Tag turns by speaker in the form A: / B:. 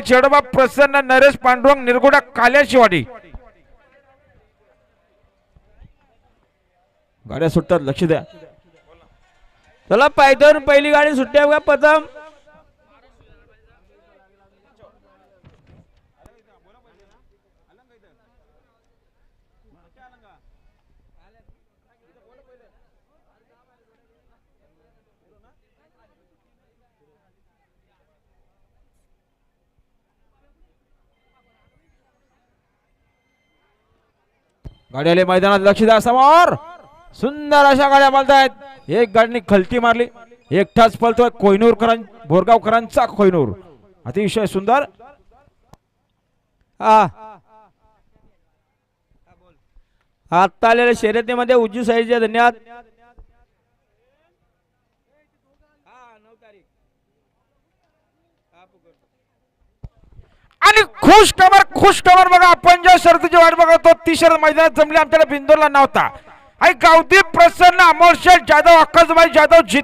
A: चेडोबा प्रसन्न नरेश पांडुरंग निरगुडा काल्याशिवाडी गाड्या सुटतात लक्ष द्या.
B: चला पायथन पहिली गाडी सुट्टी का बघा प्रथम.
A: गाड्याले मैदानात लक्ष द्या समोर. सुंदर अशा गाड्या बोलतायत एक गाडीने खलती मारली. एकटाच पळतोय कोयनूरकरां बोरगावकरांचा कोयनूर. अतिशय सुंदर.
B: आत्ता आलेल्या शर्यतीमध्ये उज्जू साईडचे धन्यवाद.
A: आणि खुश खबर खुश खबर बघा आपण ज्या शर्तीची वाट बघतो ती शर्त मैदानात जमली आमच्याला बिंदूला नव्हता. आणि गावदीप प्रसन्न अमोल शेठ जाधव अक्काजबाई जाधव जित